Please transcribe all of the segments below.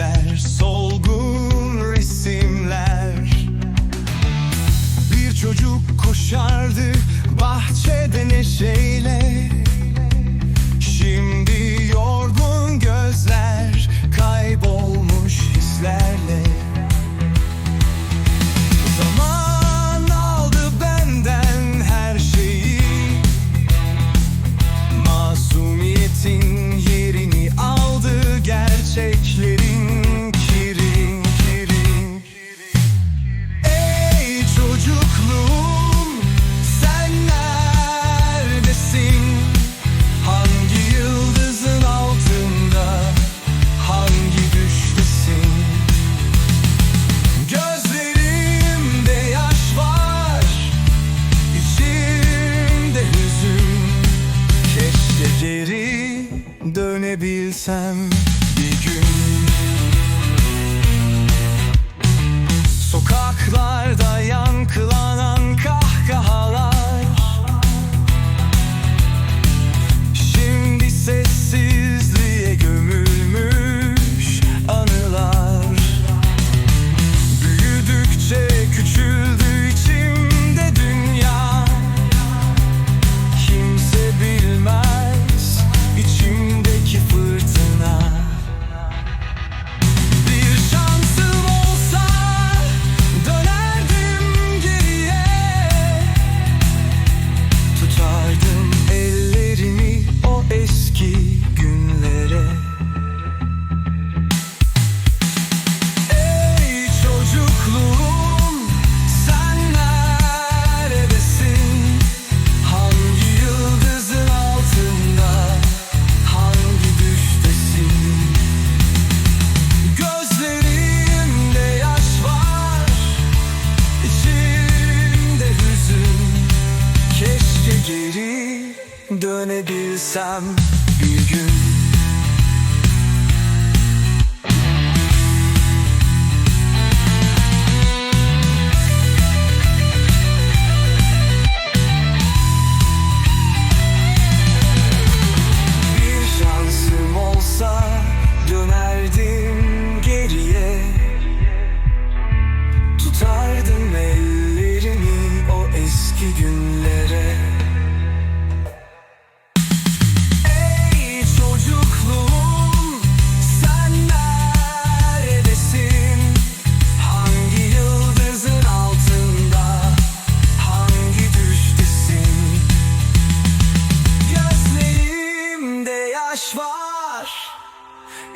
gözler, solgun resimler. Bir çocuk koşardı bahçede neşeyle. Şimdi Çocukluğum sen neredesin? Hangi yıldızın altında? Hangi düştesin? Gözlerimde yaş var içimde hüzün Keşke geri dönebilsem dönebilsem bir gün.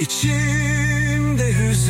İçimde hüzün